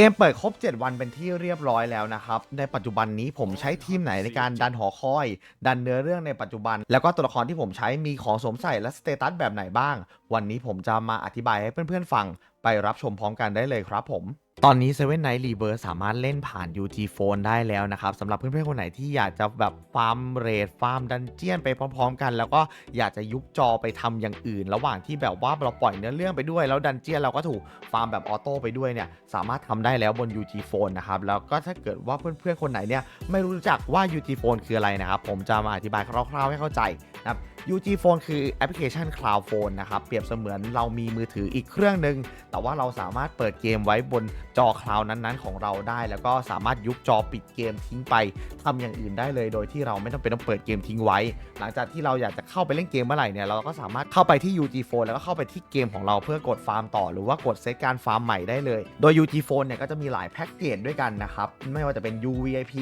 เกมเปิดครบ 7 วันเป็นที่เรียบร้อยแล้วนะครับ ในปัจจุบันนี้ผมใช้ทีมไหนในการดันหอคอย ดันเนื้อเรื่องในปัจจุบัน แล้วก็ตัวละครที่ผมใช้มีของสวมใส่และสเตตัสแบบไหนบ้าง วันนี้ผมจะมาอธิบายให้เพื่อนๆฟัง ไปรับชมพร้อมกันได้เลยครับผม ตอนนี้ Seven Night Rebirth สามารถเล่นผ่าน UT Phone ได้แล้วนะครับสำหรับเพื่อนๆ คนไหนที่อยากจะแบบฟาร์มเรดฟาร์มดันเจียนไปพร้อมๆ กัน แล้วก็อยากจะยุบจอไปทำอย่างอื่น ระหว่างที่แบบว่าเราปล่อยเนื้อเรื่องไปด้วย แล้วดันเจียนเราก็ถูกฟาร์มแบบออโต้ไปด้วยเนี่ยสามารถทำได้แล้วบน UT Phone นะครับแล้วก็ถ้าเกิดว่าเพื่อนๆ คนไหนเนี่ยไม่รู้จักว่า UT Phone คืออะไรนะครับผมจะมาอธิบายคร่าวๆให้เข้าใจนะครับ UG Phone คือแอปพลิเคชัน Cloud Phone นะครับ เปรียบเสมือนเรามีมือถืออีกเครื่องหนึ่ง แต่ว่าเราสามารถเปิดเกมไว้บนจอคลาวนั้นๆของเราได้ แล้วก็สามารถยุบจอปิดเกมทิ้งไปทำอย่างอื่นได้เลย โดยที่เราไม่ต้องเป็นต้องเปิดเกมทิ้งไว้ หลังจากที่เราอยากจะเข้าไปเล่นเกมเมื่อไหร่เนี่ยเราก็สามารถเข้าไปที่ UG Phone แล้วก็เข้าไปที่เกมของเราเพื่อกดฟาร์มต่อหรือว่ากดเซตการฟาร์มใหม่ได้เลย โดย UG Phone เนี่ยก็จะมีหลายแพ็กเกจด้วยกันนะครับไม่ว่าจะเป็น UVIP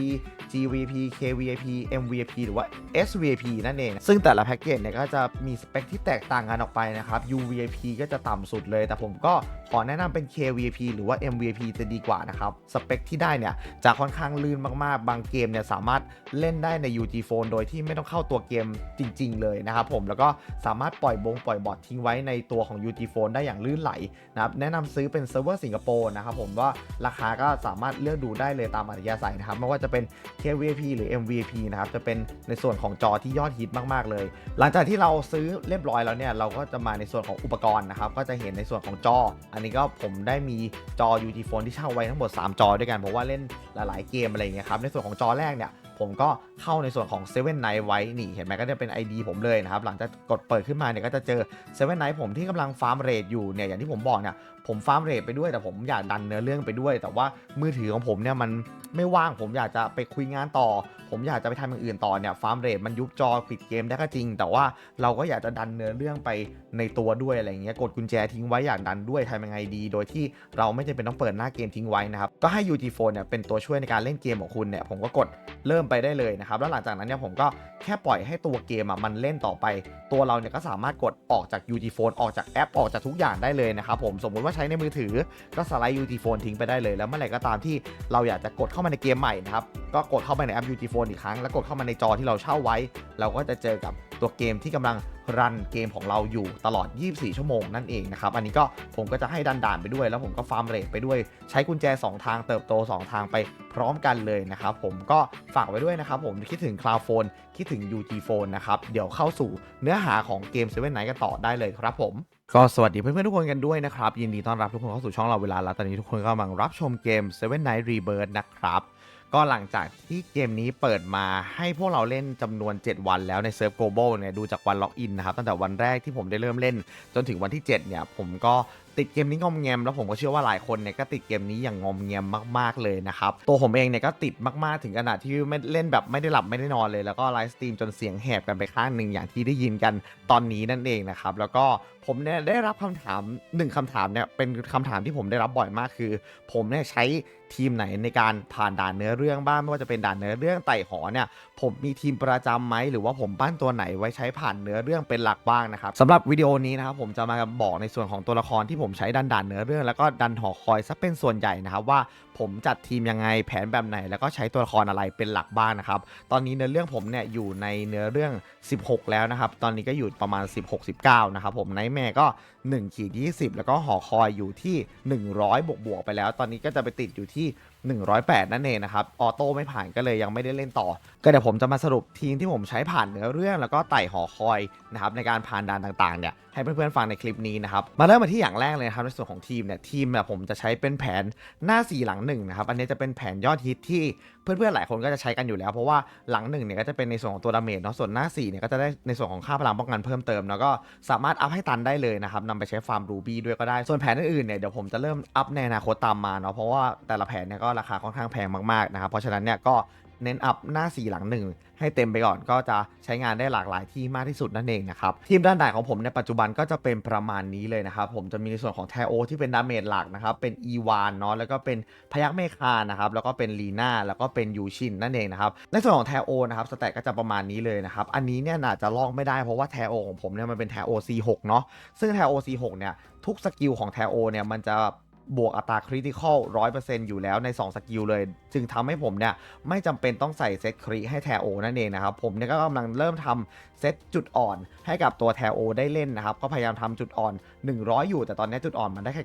GVP KVIP MVIP หรือว่า SVIP นั่นเอง ซึ่งแต่ละแพ็กเกจเนี่ยก็จะมีสเปคที่แตกต่างกันออกไปนะครับ UVIP ก็จะต่ำสุดเลย แต่ผมก็ขอแนะนำเป็น KVIP หรือว่า MVIP จะดีกว่านะครับ สเปคที่ได้เนี่ยจะค่อนข้างลื่นมากๆ บางเกมเนี่ยสามารถเล่นได้ใน UG Phone โดยที่ไม่ต้องเข้าตัวเกมจริง ๆ เลยนะครับผมแล้วก็สามารถปล่อยบงปล่อยบอททิ้งไว้ในตัวของ UG Phone ได้อย่างลื่นไหลนะครับแนะนำซื้อเป็นเซิร์ฟเวอร์สิงคโปร์นะครับผมว่าราคาก็สามารถเลือกดูได้เลยตามอัธยาศัยนะครับไม่ว่าจะเป็น KVP หรือ MVP นะครับจะเป็นในส่วนของจอที่ยอดฮิตมากๆเลย หลังจากที่เราซื้อเรียบร้อยแล้วเนี่ยเราก็จะมาในส่วนของอุปกรณ์นะครับก็จะเห็นในส่วนของจอ อันนี้ก็ผมได้มีจอ UT โฟนที่เช่าไว้ทั้งหมด 3 จอด้วยกันเพราะว่าเล่นหลาย ๆ เกมอะไรอย่างเงี้ยครับ ในส่วนของจอแรกเนี่ย ผมก็เข้าในส่วนของ7 Night ไว้นี่เห็นไหมก็จะเป็น ID ผมเลยนะครับ หลังจากกดเปิดขึ้นมาเนี่ยก็จะเจอ7 Night ผมที่กำลังฟาร์มเรทอยู่เนี่ยอย่างที่ผมบอกเนี่ยผมฟาร์มเรทไปด้วยแต่ผมอยากดันเนื้อเรื่องไปด้วย แต่ว่ามือถือของผมเนี่ยมัน ไม่ว่างผมอยากจะไปคุยงานต่อ ผมอยากจะไปทำอย่างอื่นต่อเนี่ยฟาร์มเรทมันยุบจอปิดเกมได้ก็จริง แต่ว่าเราก็อยากจะดันเนื้อเรื่องไปในตัวด้วยอะไรอย่างเงี้ยกดกุญแจทิ้งไว้อยากดันด้วยทำยังไงดี โดยที่เราไม่จำเป็นต้องเปิดหน้าเกมทิ้งไว้นะครับก็ให้ UT Phone เนี่ยเป็นตัวช่วยในการเล่นเกมของคุณเนี่ยผมก็กดเริ่มไปได้เลยนะครับแล้วหลังจากนั้นเนี่ยผมก็แค่ปล่อยให้ตัวเกมอะมันเล่นต่อไป ตัวเราเนี่ยก็สามารถกดออกจาก UT Phone ออกจากแอปออกจากทุกอย่างได้เลยนะครับผมสมมุติว่าใช้ในมือถือก็สไลด์ UT Phone ทิ้งไปได้เลยแล้วเมื่อไหร่ก็ตามที่เราอยากจะกดเข้ามาในเกมใหม่นะครับ ก็กดเข้าไปในแอป UT Phone อีกครั้ง แล้วกดเข้ามาในจอที่เราเช่าไว้ เราก็จะเจอกับตัวเกมที่กำลังรันเกมของเราอยู่ตลอด 24 ชั่วโมงนั่นเองนะครับ อันนี้ก็ผมก็จะให้ดันด่านไปด้วย แล้วผมก็ฟาร์มเรทไปด้วย ใช้กุญแจ 2 ทางเติบโต 2 ทางไปพร้อมกันเลยนะครับ ผมก็ฝากไว้ด้วยนะครับ ผมคิดถึง Cloud Phone คิดถึง UT Phone นะครับ เดี๋ยวเข้าสู่เนื้อหาของเกม Seven Night กันต่อได้เลยครับผม ก็สวัสดีเพื่อนๆทุกคนกันด้วยนะครับ ยินดีต้อนรับทุกคนเข้าสู่ช่องเราเวลาแล้วตอนนี้ทุกคนก็กำลังรับชมเกม Seven Night Rebirth นะครับ ก็หลังจากที่เกมนี้เปิดมาให้พวกเราเล่นจำนวน 7 วันแล้วในเซิร์ฟ global เนี่ยดูจากวันล็อกอินนะครับ ตั้งแต่วันแรกที่ผมได้เริ่มเล่น จนถึงวันที่ 7 เนี่ย ผมก็ ติดเกมนี้งอมแงมแล้วผมก็เชื่อว่าหลายคนเนี่ยก็ติดเกมนี้อย่างงอมแงมมากๆเลยนะครับตัวผมเองเนี่ยก็ติดมากๆถึงขนาดที่ไม่เล่นแบบไม่ได้หลับไม่ได้นอนเลยแล้วก็ไลฟ์สตรีมจนเสียงแหบกันไปข้างหนึ่งอย่างที่ได้ยินกันตอนนี้นั่นเองนะครับแล้วก็ผมเนี่ยได้รับคำถามหนึ่งคำถามเนี่ยเป็นคำถามที่ผมได้รับบ่อยมากคือ ผมเนี่ยใช้ทีมไหนในการผ่านด่านเนื้อเรื่องบ้างไม่ว่าจะเป็นด่านเนื้อเรื่องไต่หอเนี่ยผมมีทีมประจำไหมหรือว่าผมปั้นตัวไหนไว้ใช้ผ่านเนื้อเรื่องเป็นหลักบ้างนะครับสำหรับวิดีโอนี้นะครับผมจะมาบอกในส่วนของตัวละครที่ผมมใช้ดันด่านเนื้อเรื่องแล้วก็ดันหอคอยซะเป็นส่วนใหญ่นะครับว่าผมจัดทีมยังไงแผนแบบไหน แล้วก็ใช้ตัวละครอะไรเป็นหลักบ้างนะครับ ตอนนี้เนื้อเรื่องผมเนี่ยอยู่ในเนื้อเรื่อง 16 แล้วนะครับ ตอนนี้ก็อยู่ประมาณ 16-19 นะครับผมไนท์แม่ก็1ขีด20 แล้วก็หอคอยอยู่ที่ 100 บวกบวกไปแล้ว ตอนนี้ก็จะไปติดอยู่ที่ 108 นั่นเองนะครับ ออโต้ไม่ผ่านก็เลยยังไม่ได้เล่นต่อ ก็เดี๋ยวผมจะมาสรุปทีมที่ผมใช้ผ่านเนื้อเรื่อง แล้วก็ไต่หอคอยนะครับในการผ่านด่านต่างๆเนี่ย ให้เพื่อนๆฟังในคลิปนี้นะครับมาเริ่มมาที่อย่างแรกเลยนะครับในส่วนของทีมเนี่ยทีมเนี่ยผมจะใช้เป็นแผนหน้า 4 หลัง1นะครับอันนี้จะเป็นแผนยอดฮิตที่เพื่อนๆหลายคนก็จะใช้กันอยู่แล้ว เพราะว่าหลัง1เนี่ยก็จะเป็นในส่วนของตัวดาเมจเนาะส่วนหน้า4เนี่ยก็จะได้ในส่วนของค่าพลังป้องกันเพิ่มเติมแล้วก็สามารถอัพให้ตันได้เลยนะครับนำไปใช้ฟาร์มรูบี้ด้วยก็ได้ส่วนแผนอื่นๆเนี่ยเดี๋ยวผมจะเริ่มอัพในอนาคตตามมาเนาะเพราะว่าแต่ละแผนเนี่ยก็ราคาค่อนข้างแพงมากๆนะครับเพราะฉะนั้นเนี่ยก็ เน้นอัพหน้า 4 หลัง 1 ให้เต็มไปก่อนก็จะใช้งานได้หลากหลายที่มากที่สุดนั่นเองนะครับ ทีมด้านด่านของผมในปัจจุบันก็จะเป็นประมาณนี้เลยนะครับ ผมจะมีในส่วนของแทโอที่เป็นดาเมจหลักนะครับ เป็นอีวานเนาะแล้วก็เป็นพยักเมคานะครับแล้วก็เป็นลีน่าแล้วก็เป็นยูชินนั่นเองนะครับในส่วนของแทโอนะครับสแตทก็จะประมาณนี้เลยนะครับอันนี้เนี่ยน่าจะลอกไม่ได้เพราะว่าแทโอของผมเนี่ยมันเป็นแทโอ C6 เนาะซึ่งแทโอ C6 เนี่ยทุกสกิลของแทโอเนี่ยมันจะ บวกอัตราคริติคอลร้อยเปอยู่แล้วใน 2 สกิลเลย จึงทำให้ผมเนี่ย ไม่จำเป็นต้องใส่เซตคริให้แทโอนั่นเองนะครับ ผมเนี่ยก็กำลังเริ่มทำเซตจุดอ่อนให้กับตัวแทโอได้เล่นนะครับ ก็พยายามทำจุดอ่อน 100 อยู่ แต่ตอนนี้จุดอ่อนมันได้แค่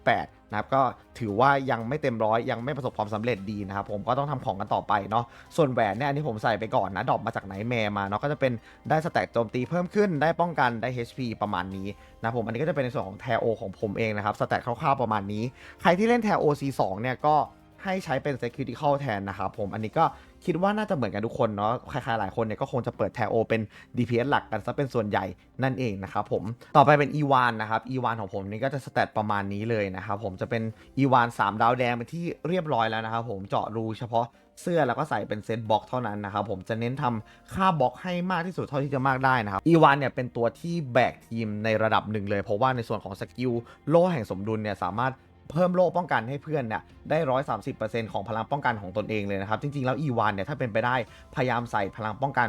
99.8 นะครับ ก็ถือว่ายังไม่เต็มร้อยยังไม่ประสบความสำเร็จดีนะครับ ผมก็ต้องทำของกันต่อไปเนาะ ส่วนแหวนเนี่ยอันนี้ผมใส่ไปก่อนนะ ดรอปมาจากไหนแมร์มาเนาะ ก็จะเป็นได้สแต็กโจมตีเพิ่มขึ้น ได้ป้องกัน ได้ HP ประมาณนี้นะผม อันนี้ก็จะเป็นในส่วนของแทโอของผมเองนะครับ สแต็กคร่าวๆประมาณนี้ ใครที่เล่นแทโอ C2 เนี่ยก็ ให้ใช้เป็น Security แทนนะครับผมอันนี้ก็คิดว่าน่าจะเหมือนกันทุกคนเนาะใครๆหลายคนเนี่ยก็คงจะเปิดแทโอเป็น DPS หลักกันซะเป็นส่วนใหญ่นั่นเองนะครับผมต่อไปเป็น E1 นนะครับ E1 ของผมนี่ก็จะสแตทประมาณนี้เลยนะครับผมจะเป็น E1 3ดาวแดงเป็นที่เรียบร้อยแล้วนะครับผมเจาะรูเฉพาะเสื้อแล้วก็ใส่เป็นเซตบ็อกเท่านั้นนะครับผมจะเน้นทำค่าบล็อกให้มากที่สุดเท่าที่จะมากได้นะครับ E1 เนี่ยเป็นตัวที่แบกทีมในระดับหนึ่งเลย เพราะว่าในส่วนของสกิลโล่แห่งสมดุลเนี่ยสามารถ เพิ่มโล่ป้องกันให้เพื่อนเนี่ยได้ร้อยสามสิบเปอร์เซ็นต์ของพลังป้องกันของตนเองเลยนะครับ จริงๆแล้ว E1 เนี่ยถ้าเป็นไปได้พยายามใส่พลังป้องกัน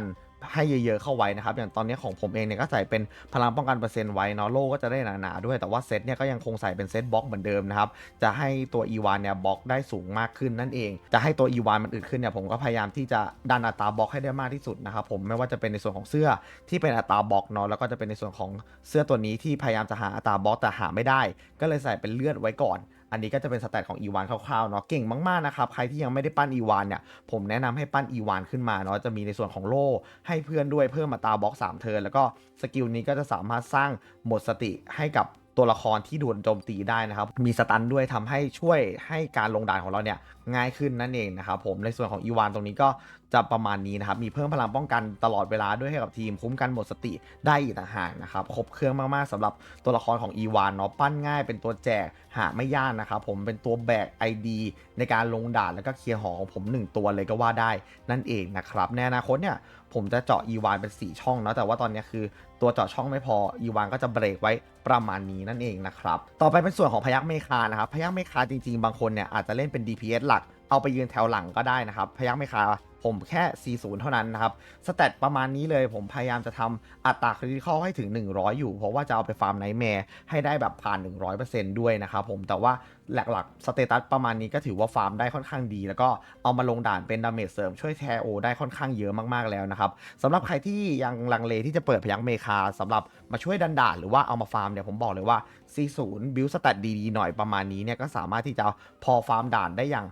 ให้เยอะๆเข้าไว้นะครับ อย่างตอนนี้ของผมเองเนี่ยก็ใส่เป็นพลังป้องกันเปอร์เซ็นต์ไว้เนาะโล่ก็จะได้หนาๆด้วยแต่ว่าเซตเนี่ยก็ยังคงใส่เป็นเซตบล็อกเหมือนเดิมนะครับ จะให้ตัว E1 เนี่ยบล็อกได้สูงมากขึ้นนั่นเอง จะให้ตัว E1 มันอึดขึ้นเนี่ยผมก็พยายามที่จะดันอัตราบล็อกให้ได้มากที่สุดนะครับผมไม่ว่าจะเป็นในส่วนของเสื้อที่เป็นอัตราบล็อกเนาะแล้วก็จะเป็นในส่วนของเสื้อตัวนี้ที่พยายามจะหาอัตราบล็อกแต่หาไม่ได้ ก็เลยใส่เป็นเลือดไว้ก่อน อันนี้ก็จะเป็นสแตทของ E1 คร่าวๆเนาะเก่งมากๆนะครับใครที่ยังไม่ได้ปั้น E1 เนี่ยผมแนะนำให้ปั้น E1 ขึ้นมาเนาะจะมีในส่วนของโล่ให้เพื่อนด้วยเพิ่มมาตาบล็อก3เทิร์นแล้วก็สกิลนี้ก็จะสามารถสร้างหมดสติให้กับตัวละครที่โดนโจมตีได้นะครับ มีสตันด้วยทำให้ช่วยให้การลงด่านของเราเนี่ยง่ายขึ้นนั่นเองนะครับผมในส่วนของ E1 ตรงนี้ก็ จะประมาณนี้นะครับ มีเพิ่มพลังป้องกันตลอดเวลาด้วยให้กับทีมคุ้มกันหมดสติได้อีกต่างหากนะครับ ครบเครื่องมากๆสำหรับตัวละครของ E1 เนาะปั้นง่ายเป็นตัวแจกหาไม่ยากนะครับ ผมเป็นตัวแบก ID ในการลงด่านแล้วก็เคลียร์หอของผม 1 ตัวเลยก็ว่าได้นั่นเองนะครับในอนาคตเนี่ยผมจะเจาะ E1 เป็น 4 ช่องเนาะแต่ว่าตอนนี้คือตัวเจาะช่องไม่พอ E1 ก็จะเบรกไว้ประมาณนี้นั่นเองนะครับ ต่อไปเป็นส่วนของพยักเมคานะครับพยักเมคาจริงๆ บางคนเนี่ยอาจจะเล่นเป็น DPS หลักเอาไปยืนแถวหลังก็ได้นะครับพยักเมคา ผมแค่ 40 เท่านั้นนะครับสแตทประมาณนี้เลยผมพยายามจะทำอัตราคริติคอลให้ถึง 100 อยู่ เพราะว่าจะเอาไปฟาร์มไนท์แมร์ให้ได้แบบผ่าน 100%ด้วยนะครับผม แต่ว่าหลักๆ สเตตัสประมาณนี้ก็ถือว่าฟาร์มได้ค่อนข้างดี แล้วก็เอามาลงด่านเป็นดาเมจเสริมช่วยแทโอได้ค่อนข้างเยอะมากๆแล้วนะครับสำหรับใครที่ยังลังเลที่จะเปิดพยักเมคาสำหรับมาช่วยดันด่านหรือว่าเอามาฟาร์มเนี่ยผมบอกเลยว่า C0 บิลสแตทดีๆหน่อยประมาณนี้เนี่ยก็สามารถที่จะพอฟาร์มด่านได้อย่าง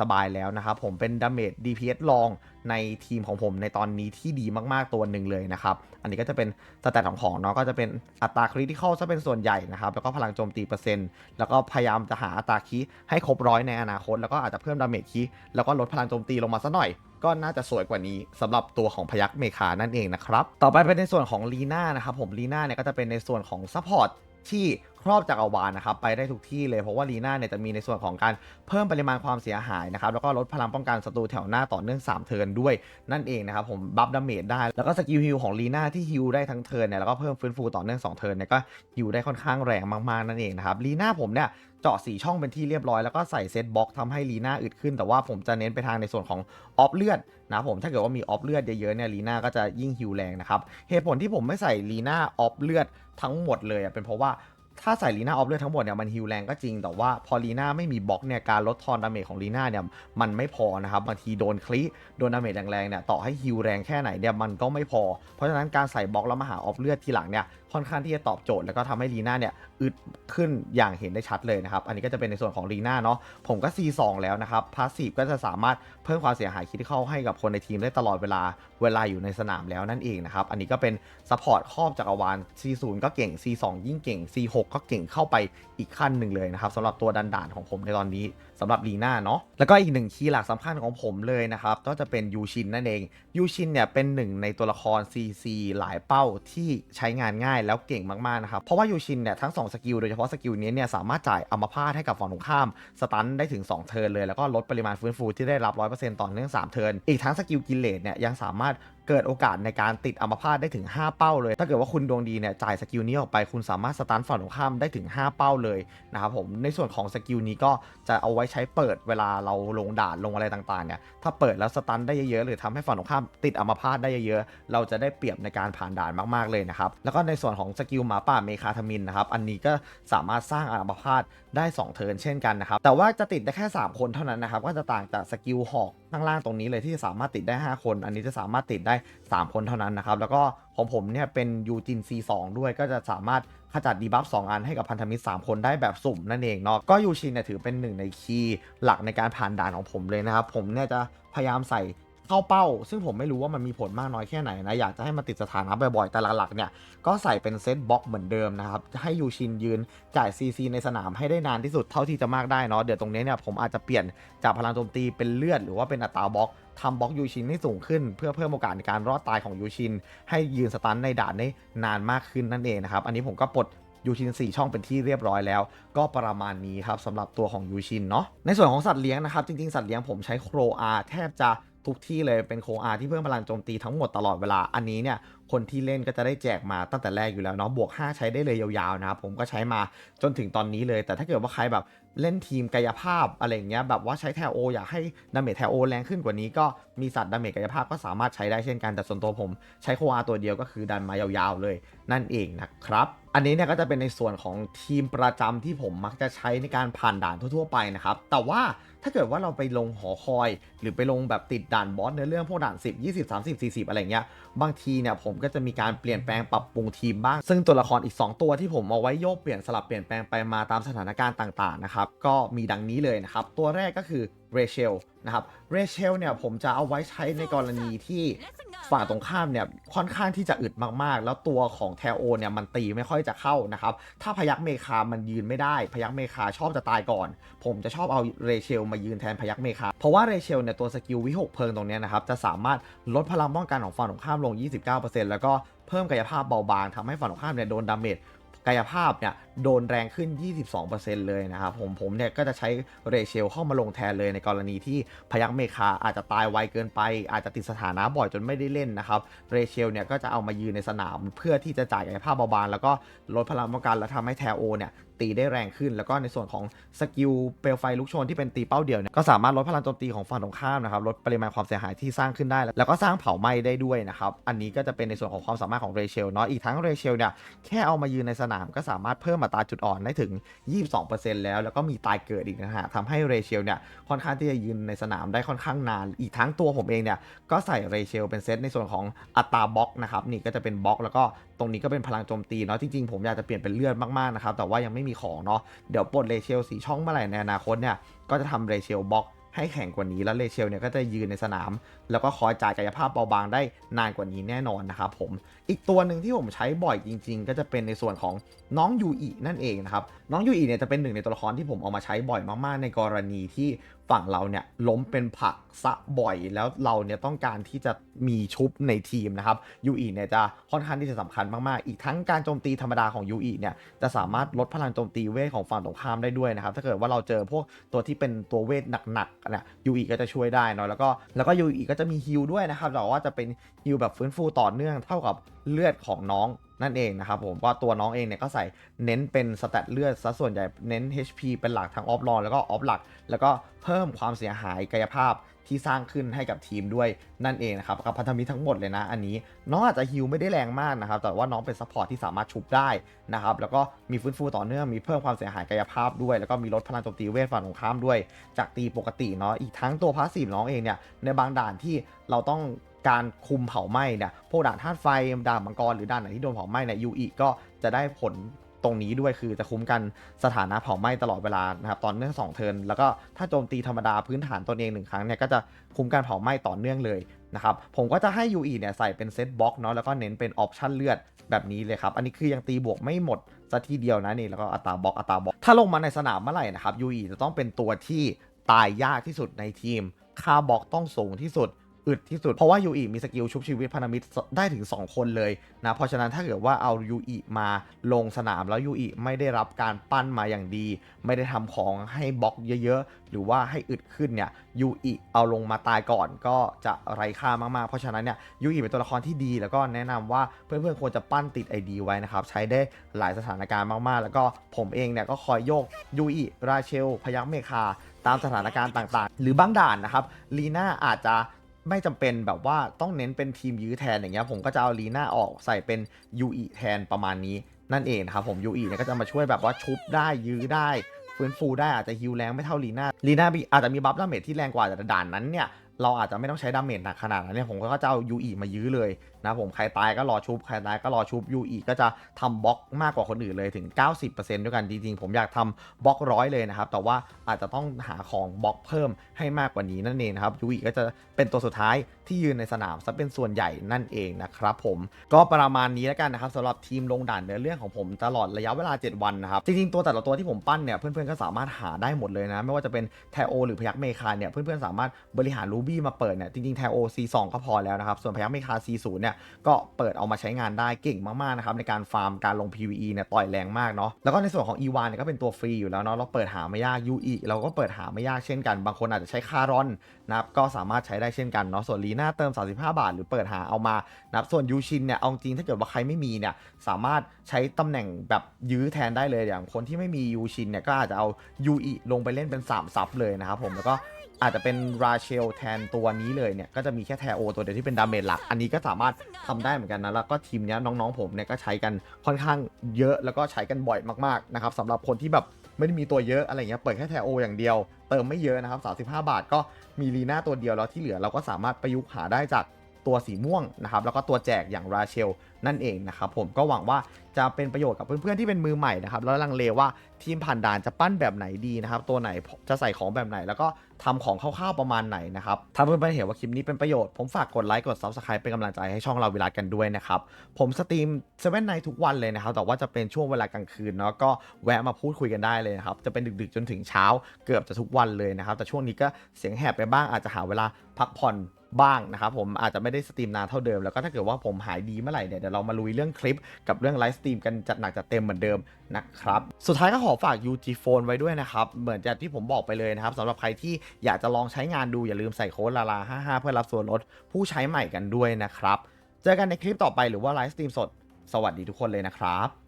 สบายๆแล้วนะครับผมเป็นดาเมจ DPS ลองในทีมของผมในตอนนี้ที่ดีมากๆตัวหนึ่งเลยนะครับ อันนี้ก็จะเป็นสแตทของของเนาะก็จะเป็นอัตราคริติคอลซะเป็นส่วนใหญ่นะครับ แล้วก็พลังโจมตีเปอร์เซ็นต์ แล้วก็พยายามจะหาอัตราคีให้ครบร้อยในอนาคต แล้วก็อาจจะเพิ่มดาเมจคีแล้วก็ลดพลังโจมตีลงมาสักหน่อยก็น่าจะสวยกว่านี้สำหรับตัวของพยักเมคานั่นเองนะครับ ต่อไปเป็นในส่วนของลีน่านะครับผมลีน่าเนี่ยก็จะเป็นในส่วนของซัพพอร์ตที่ ครอบจักรวาลนะครับไปได้ทุกที่เลยเพราะว่าลีน่าเนี่ยจะมีในส่วนของการเพิ่มปริมาณความเสียหายนะครับแล้วก็ลดพลังป้องกันศัตรูแถวหน้าต่อเนื่อง 3 เทิร์นด้วยนั่นเองนะครับผมบัฟดาเมจได้ แล้วก็สกิลฮิลของลีน่าที่ฮิลได้ทั้งเทิร์นเนี่ยแล้วก็เพิ่มฟื้นฟูต่อเนื่อง2เทิร์นเนี่ยก็ฮิลได้ค่อนข้างแรงมากๆนั่นเองนะครับลีน่าผมเนี่ยเจาะสีช่องเป็นที่เรียบร้อยแล้วก็ใส่เซตบ็อกทำให้ลีน่าอึดขึ้น แต่ว่าผมจะเน้นไปทางในส่วนของออฟเลือดนะผมถ้าเกิดว่ามีออฟเลือดเยอะๆเนี่ยลีน่าก็จะยิ่งฮิลแรงนะครับเหตุผลที่ผมไม่ใส่ลีน่าออฟเลือดทั้งหมดเลยอะเป็นเพราะว่า ถ้าใส่ลีน่าออฟเลือดทั้งหมดเนี่ยมันฮิลแรงก็จริง แต่ว่าพอลีน่าไม่มีบล็อกเนี่ยการลดทอนดาเมจของลีน่าเนี่ยมันไม่พอนะครับบางทีโดนคลิโดนดาเมจแรงๆเนี่ยต่อให้ฮิลแรงแค่ไหนเนี่ยมันก็ไม่พอ เพราะฉะนั้นการใส่บล็อกแล้วมาหาออฟเลือดทีหลังเนี่ย ค่อนข้างที่จะตอบโจทย์แล้วก็ทำให้ลีน่าเนี่ยอึดขึ้นอย่างเห็นได้ชัดเลยนะครับ อันนี้ก็จะเป็นในส่วนของลีน่าเนาะผมก็ C2 แล้วนะครับพาสซีฟก็จะสามารถเพิ่มความเสียหายคิดเข้าให้กับคนในทีมได้ตลอดเวลาเวลาอยู่ในสนามแล้วนั่นเองนะครับ อันนี้ก็เป็นซัพพอร์ตครอบจักรวาล C0 ก็เก่ง C2 ยิ่งเก่ง C6 ก็เก่งเข้าไปอีกขั้นหนึ่งเลยนะครับสำหรับตัวดันด่านของผมในตอนนี้สำหรับลีน่าเนาะแล้วก็อีกหนึ่งคีย์หลักสำคัญของผมเลยนะครับก็จะเป็นยูชินนั่นเองยูชินเนี่ยเป็นหนึ่งในตัวละคร CC หลายเป้าที่ใช้งานง่ายแล้วเก่งมากๆนะครับ เพราะว่ายูชินเนี่ยทั้ง 2 สกิลโดยเฉพาะสกิลนี้เนี่ยสามารถจ่ายอัมพาตให้กับฝั่งตรงข้ามสตันได้ถึง 2 เทิร์นเลย แล้วก็ลดปริมาณฟื้นฟูที่ได้รับ 100%ต่อเนื่อง 3 เทิร์นอีกทั้งสกิลกิเลสเนี่ยยังสามารถ เกิดโอกาสในการติดอัมพาตได้ถึง 5 เป้าเลย ถ้าเกิดว่าคุณดวงดีเนี่ยจ่ายสกิลนี้ออกไป คุณสามารถสตันฝั่งตรงข้ามได้ถึง 5 เป้าเลยนะครับผมในส่วนของสกิลนี้ก็จะเอาไว้ใช้เปิดเวลาเราลงด่านลงอะไรต่างๆเนี่ยถ้าเปิดแล้วสตันได้เยอะๆหรือทำให้ฝั่งตรงข้ามติดอัมพาตได้เยอะๆเราจะได้เปรียบในการผ่านด่านมากๆเลยนะครับแล้วก็ในส่วนของสกิลหมาป่าเมคาทามินนะครับอันนี้ก็สามารถสร้างอัมพาตได้ 2 เทิร์นเช่นกันนะครับแต่ว่าจะติดได้แค่ 3 คนเท่านั้นนะครับก็จะต่างจากสกิลหอก ข้างล่างตรงนี้เลยที่สามารถติดได้ 5 คน อันนี้จะสามารถติดได้ 3 คนเท่านั้นนะครับ แล้วก็ของผมเนี่ยเป็นยูจิน C2 ด้วยก็จะสามารถขจัดดีบัฟ2อันให้กับพันธมิตร 3 คนได้แบบสุ่มนั่นเองเนาะก็ยูชินเนี่ยถือเป็นหนึ่งในคีย์หลักในการผ่านด่านของผมเลยนะครับ ผมเนี่ยจะพยายามใส่ เข้าเป้า ซึ่งผมไม่รู้ว่ามันมีผลมากน้อยแค่ไหนนะ อยากจะให้มันติดสถานะบ่อยๆ แต่หลักๆเนี่ย ก็ใส่เป็นเซตบล็อกเหมือนเดิมนะครับจะให้ยูชินยืนจ่าย CC ในสนามให้ได้นานที่สุดเท่าที่จะมากได้เนาะ เดี๋ยวตรงนี้เนี่ยผมอาจจะเปลี่ยนจากพลังโจมตีเป็นเลือดหรือว่าเป็นอัตราบล็อกทำบล็อกยูชินให้สูงขึ้น เพื่อเพิ่มโอกาสในการรอดตายของยูชิน ให้ยืนสตันในด่านได้นานมากขึ้นนั่นเองนะครับ อันนี้ผมก็ปลดยูชิน 4 ช่องเป็นที่เรียบร้อยแล้ว ก็ประมาณนี้ครับสำหรับตัวของยูชินเนาะในส่วนของสัตว์เลี้ยงนะครับ จริงๆ สัตว์เลี้ยงผมใช้โครอาแทบจะ ทุกที่เลยเป็นโคอาที่เพิ่มพลังโจมตีทั้งหมดตลอดเวลาอันนี้เนี่ย คนที่เล่นก็จะได้แจกมาตั้งแต่แรกอยู่แล้วเนาะบวก 5 ใช้ได้เลยยาวๆนะครับผมก็ใช้มาจนถึงตอนนี้เลย แต่ถ้าเกิดว่าใครแบบเล่นทีมกายภาพอะไรอย่างเงี้ยแบบว่าใช้แทโอ อยากให้ดาเมจแทโอแรงขึ้นกว่านี้ก็มีสัตว์ดาเมจกายภาพก็สามารถใช้ได้เช่นกันแต่ส่วนตัวผม ใช้โคอาตัวเดียวก็คือดันมายาวๆเลย นั่นเองนะครับอันนี้เนี่ยก็จะเป็นในส่วนของทีมประจำที่ผมมักจะใช้ในการผ่านด่านทั่วๆไปนะครับ แต่ว่าถ้าเกิดว่าเราไปลงหอคอย หรือไปลงแบบติดด่านบอสในเรื่องพวกด่าน 10 20 30 40 อะไรเงี้ยบางทีเนี่ยผมก็จะมีการเปลี่ยนแปลงปรับปรุงทีมบ้าง ซึ่งตัวละครอีก 2 ตัวที่ผมเอาไว้โยกเปลี่ยนสลับเปลี่ยนแปลงไปมาตามสถานการณ์ต่างๆนะครับก็มีดังนี้เลยนะครับตัวแรกก็คือ เรเชลนะครับเรเชลเนี่ยผมจะเอาไว้ใช้ในกรณีที่ฝั่งตรงข้ามเนี่ยค่อนข้างที่จะอึดมากๆ แล้วตัวของแทโอเนี่ยมันตีไม่ค่อยจะเข้านะครับถ้าพยักเมคามันยืนไม่ได้ พยักเมคาชอบจะตายก่อน ผมจะชอบเอาเรเชลมายืนแทนพยักเมคาเพราะว่าเรเชลเนี่ยตัวสกิลวิหกเพลิงตรงนี้นะครับจะสามารถลดพลังป้องกันของฝั่งตรงข้ามลง 29%แล้วก็เพิ่มกายภาพเบาบางทำให้ฝั่งตรงข้ามเนี่ยโดนดาเมจกายภาพเนี่ยโดนแรงขึ้น 22%เลยนะครับผมผมเนี่ยก็จะใช้เรเชลเข้ามาลงแทนเลยในกรณีที่พยักเมคาอาจจะตายไวเกินไป อาจจะติดสถานะบ่อยจนไม่ได้เล่นนะครับเรเชลเนี่ยก็จะเอามายืนในสนามเพื่อที่จะจ่ายกายภาพเบาบางแล้วก็ลดพลังป้องกันและทำให้แทโอเนี่ยตีได้แรงขึ้น แล้วก็ในส่วนของสกิลเปลวไฟลุกโชนที่เป็นตีเป้าเดียวเนี่ยก็สามารถลดพลังโจมตีของฝั่งตรงข้ามนะครับลดปริมาณความเสียหายที่สร้างขึ้นได้ แล้วก็สร้างเผาไหม้ได้ด้วยนะครับอันนี้ก็จะเป็นในส่วนของความสามารถของเรเชลเนาะอีกทั้งเรเชลเนี่ยแค่เอามายืนในสนามก็สามารถเพิ่มอัตราจุดอ่อนได้ถึง 22%แล้ว แล้วก็มีตายเกิดอีกนะฮะทำให้เรเชลเนี่ยค่อนข้างที่จะยืนในสนามได้ค่อนข้างนาน อีกทั้งตัวผมเองเนี่ยก็ใส่เรเชลเป็นเซตในส่วนของอัตราบล็อกนะครับนี่ก็จะเป็นบล็อกแล้วก็ตรงนี้ก็เป็นพลังโจมตีเนาะจริงๆผมอยากจะเปลี่ยนเป็นเลือดมากๆนะครับแต่ว่ายังไม่มีของเนาะเดี๋ยวปลดเรเชลสีช่องเมื่อไหร่ในอนาคตเนี่ยก็จะทำเรเชลบล็อก ให้แข็งกว่านี้แล้วเลเชลเนี่ยก็จะยืนในสนาม แล้วก็คอยจ่ายกายภาพเบาบางได้นานกว่านี้แน่นอนนะครับผมอีกตัวหนึ่งที่ผมใช้บ่อยจริง ๆ ก็จะเป็นในส่วนของน้องยูอีนั่นเองนะครับน้องยูอีเนี่ยจะเป็นหนึ่งในตัวละครที่ผมเอามาใช้บ่อยมากๆ ในกรณีที่ฝั่งเราเนี่ยล้มเป็นผักซะบ่อย แล้วเราเนี่ยต้องการที่จะมีชุบในทีมนะครับยูอีเนี่ยจะค่อนข้างที่จะสำคัญมากๆ อีกทั้งการโจมตีธรรมดาของยูอีเนี่ยจะสามารถลดพลังโจมตีเวทของฝั่งตรงข้ามได้ด้วยนะครับถ้าเกิดว่าเราเจอพวกตัวที่เป็นตัวเวทหนักๆเนี่ยยูอีก็จะช่วยได้เนาะแล้วก็แล้วก็ยูอีก็จะมีฮิลด้วยนะครับแต่ว่าจะเป็นฮิลแบบฟื้นฟูต่อเนื่องเท่ากับเลือดของน้อง นั่นเองนะครับผมว่าตัวน้องเองเนี่ยก็ใส่เน้นเป็นสแตทเลือดซะส่วนใหญ่เน้น HP เป็นหลักทั้งออฟลอนแล้วก็ออฟหลัก แล้วก็เพิ่มความเสียหายกายภาพที่สร้างขึ้นให้กับทีมด้วยนั่นเองนะครับกับพันธมิตรทั้งหมดเลยนะอันนี้ น้องอาจจะฮิลไม่ได้แรงมากนะครับแต่ว่าน้องเป็นซัพพอร์ตที่สามารถชุบได้นะครับแล้วก็มีฟื้นฟูต่อเนื่องมีเพิ่มความเสียหายกายภาพด้วย แล้วก็มีลดพลังโจมตีเวทฝั่งตรงข้ามด้วย จากตีปกติเนาะอีกทั้งตัวพาสซีฟน้องเองเนี่ยในบางด่านที่เราต้อง การคุมเผาไหม้เนี่ยพวกด่านธาตุไฟด่านมังกรหรือด่านไหนที่โดนเผาไหม้เนี่ยยูอีก็จะได้ผลตรงนี้ด้วยคือจะคุ้มกันสถานะเผาไหม้ตลอดเวลานะครับตอนเนื่อง2เทิร์นแล้วก็ถ้าโจมตีธรรมดาพื้นฐานตนเองหนึ่งครั้งเนี่ยก็จะคุ้มการเผาไหม้ต่อเนื่องเลยนะครับผมก็จะให้ UE เนี่ยใส่เป็นเซตบล็อกเนาะแล้วก็เน้นเป็นออปชั่นเลือดแบบนี้เลยครับอันนี้คือยังตีบวกไม่หมดซะทีเดียวนะนี่แล้วก็อัตราบล็อกอัตราบล็อกถ้าลงมาในสนามเมื่อไหร่นะครับ UE จะต้องเป็นตัวที่ตายยากที่สุดในทีมค่าบล็อกต้องสูงที่สุด อึดที่สุด เพราะว่ายูอิมีสกิลชุบชีวิตพันธมิตรได้ถึง 2 คนเลยนะเพราะฉะนั้นถ้าเกิดว่าเอายูอิมาลงสนามแล้วยูอิไม่ได้รับการปั้นมาอย่างดี ไม่ได้ทำของให้บล็อกเยอะๆ หรือว่าให้อึดขึ้นเนี่ยยูอิเอาลงมาตายก่อนก็จะไร้ค่ามากๆ เพราะฉะนั้นเนี่ยยูอิเป็นตัวละครที่ดีแล้วก็แนะนำว่าเพื่อนๆควรจะปั้นติด ID ไว้นะครับใช้ได้หลายสถานการณ์มากๆ แล้วก็ผมเองเนี่ยก็คอยโยกยูอิราเชล พยักเมคาตามสถานการณ์ต่างๆ หรือบางด่านนะครับลีน่าอาจจะ ไม่จำเป็นแบบว่าต้องเน้นเป็นทีมยื้อแทนอย่างเงี้ยผมก็จะเอาลีน่าออกใส่เป็นยูอีแทนประมาณนี้นั่นเองครับผมยูอีเนี่ยก็จะมาช่วยแบบว่าชุบได้ยื้อได้ฟื้นฟูได้อาจจะฮิวแรงไม่เท่าลีน่าลีน่าอาจจะมีบัฟดาเมจที่แรงกว่าแต่ด่านนั้นเนี่ย เราอาจจะไม่ต้องใช้ดาเมจหนักขนาดนั้นเนี่ยผมก็จะเอายูอีมายื้อเลยนะผมใครตายก็รอชุบใครตายก็รอชุบยูอีก็จะทำบล็อกมากกว่าคนอื่นเลยถึง 90%ด้วยกันจริงๆผมอยากทำบล็อกร้อยเลยนะครับแต่ว่าอาจจะต้องหาของบล็อกเพิ่มให้มากกว่านี้นั่นเองนะครับยูอีก็จะเป็นตัวสุดท้ายที่ยืนในสนามซะเป็นส่วนใหญ่นั่นเองนะครับผมก็ประมาณนี้แล้วกันนะครับสำหรับทีมลงด่านเนื้อเรื่องของผมตลอดระยะเวลา 7 วันนะครับจริงๆตัวแต่ละตัวที่ผมปั้นเนี่ยเพื่อนๆก็สามารถหาได้หมดเลยนะ ไม่ว่าจะเป็นแทโอหรือพยักเมคาเนี่ยเพื่อนๆสามารถบริหารรูบี้มาเปิดเนี่ยจริงๆแทโอ C2 ก็พอแล้วนะครับส่วนพยักเมคา C0 เนี่ยก็เปิดเอามาใช้งานได้เก่งมากๆนะครับในการฟาร์มการลง PVE เนี่ยต่อยแรงมากเนาะแล้วก็ในส่วนของ e 1เนี่ยก็เป็นตัวฟรีอยู่แล้วเนาะเราเปิดหาไม่ยาก UE เราก็เปิดหาไม่ยากเช่นกันบางคนอาจจะใช้คารอนนะครับก็สามารถใช้ได้เช่นกันเนาะส่วนลีนาเติม 35 บาท หรือเปิดหาเอามานะครับส่วนยูชินเนี่ยเอาจริงถ้าเกิดว่าใครไม่มีเนี่ยสามารถใช้ตำแหน่งแบบยื้อแทนได้เลยอย่างคนที่ไม่มียูชินเนี่ยก็อาจจะเอา UE ลงไปเล่นเป็น 3 ซับเลยนะครับผมแล้วก็อาจจะเป็นราเชลแทนตัวนี้เลยเนี่ยก็จะมีแค่แทโอตัวเดียวที่เป็นดาเมจหลัก อันนี้ก็สามารถทำได้เหมือนกันนะ แล้วก็ทีมนี้น้องๆผมเนี่ยก็ใช้กันค่อนข้างเยอะแล้วก็ใช้กันบ่อยมากๆนะครับสำหรับคนที่แบบ ไม่ได้มีตัวเยอะอะไรเงี้ยเปิดแค่แทโออย่างเดียว เติมไม่เยอะนะครับ35 บาทก็มีลีน่าตัวเดียวแล้วที่เหลือเราก็สามารถประยุกต์หาได้จาก ตัวสีม่วงนะครับแล้วก็ตัวแจกอย่างราเชลนั่นเองนะครับผมก็หวังว่าจะเป็นประโยชน์กับเพื่อนๆที่เป็นมือใหม่นะครับแล้วลังเลว่าทีมผ่านด่านจะปั้นแบบไหนดีนะครับตัวไหนจะใส่ของแบบไหน แล้วก็ทำของคร่าวๆประมาณไหนนะครับถ้าเพื่อนๆเห็นว่าคลิปนี้เป็นประโยชน์ผมฝากกดไลค์กด Subscribe เป็นกำลังใจให้ช่องเราเวิรัตกันด้วยนะครับผมสตรีมเซเว่นไนทุกวันเลยนะครับแต่ว่าจะเป็นช่วงเวลากลางคืนเนาะก็แวะมาพูดคุยกันได้เลยนะครับจะเป็นดึกๆจนถึงเช้าเกือบจะทุกวันเลยนะครับแต่ช่วงนี้ก็เสียงแหบไปบ้างอาจจะหาเวลาพักผ่อน บ้างนะครับผมอาจจะไม่ได้สตรีมนานเท่าเดิมแล้วก็ถ้าเกิดว่าผมหายดีเมื่อไหร่เนี่ยเดี๋ยวเรามาลุยเรื่องคลิปกับเรื่องไลฟ์สตรีมกันจัดหนักจัดเต็มเหมือนเดิมนะครับสุดท้ายก็ขอฝาก UG Phone ไว้ด้วยนะครับเหมือนจากที่ผมบอกไปเลยนะครับสำหรับใครที่อยากจะลองใช้งานดูอย่าลืมใส่โค้ดลาลา55 เพื่อรับส่วนลดผู้ใช้ใหม่กันด้วยนะครับเจอกันในคลิปต่อไปหรือว่าไลฟ์สตรีมสด สวัสดีทุกคนเลยนะครับ